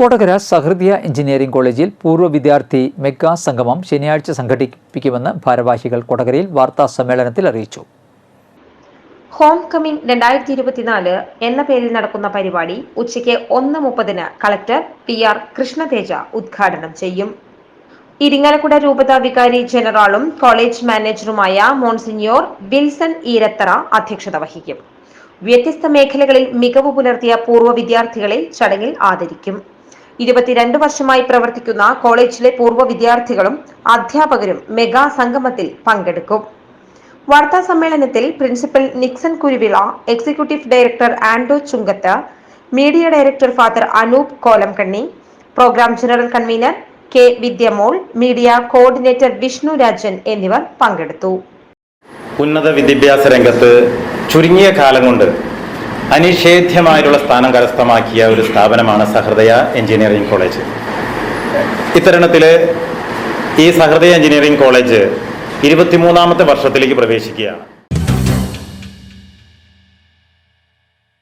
കൊടകര സഹൃദയ engineering കോളേജിൽ പൂർവ വിദ്യാർത്ഥി മെഗാ സംഗമം ശനിയാഴ്ച സംഘടിപ്പിക്കുമെന്ന് ഭാരവാഹികൾ കൊടകരയിൽ വാർത്താ സമ്മേളനത്തിൽ അറിയിച്ചു. ഹോം കമ്മിങ് രണ്ടായിരത്തി ഇരുപത്തിനാല് എന്ന പേരിൽ നടക്കുന്ന പരിപാടി ഉച്ചയ്ക്ക് ഒന്ന് മുപ്പതിന് കളക്ടർ പി ആർ കൃഷ്ണതേജ ഉദ്ഘാടനം ചെയ്യും. ഇരിങ്ങലക്കുട രൂപത വികാരി ജനറാളും കോളേജ് മാനേജറുമായ മോൺസിനിയോർ വിൽസൺ ഈരത്തറ അധ്യക്ഷത വഹിക്കും. വ്യത്യസ്ത മേഖലകളിൽ മികവ് പുലർത്തിയ പൂർവ വിദ്യാർത്ഥികളെ ചടങ്ങിൽ ആദരിക്കും. ഇരുപത്തിരണ്ട് വർഷമായി പ്രവർത്തിക്കുന്ന കോളേജിലെ പൂർവ വിദ്യാർത്ഥികളും അധ്യാപകരും മെഗാ സംഗമത്തിൽ പങ്കെടുക്കും. വാർത്താ സമ്മേളനത്തിൽ principal Nixon Kuruvila executive director Ando Chunkath media director father Anoop Kolamkanni programme general convener K Vidyamol media coordinator Vishnu Rajan എന്നിവർ പങ്കെടുത്തു. ഉന്നത വിദ്യാഭ്യാസ രംഗത്ത് ചുരുങ്ങിയ കാലം കൊണ്ട് അനിഷേധ്യമായിട്ടുള്ള സ്ഥാനം കരസ്ഥമാക്കിയ ഒരു സ്ഥാപനമാണ് സഹൃദയ എഞ്ചിനീയറിംഗ് കോളേജ്. ഇത്തരണത്തിൽ ഈ സഹൃദയ എഞ്ചിനീയറിംഗ് കോളേജ് ഇരുപത്തിമൂന്നാമത്തെ വർഷത്തിലേക്ക് പ്രവേശിക്കുകയാണ്.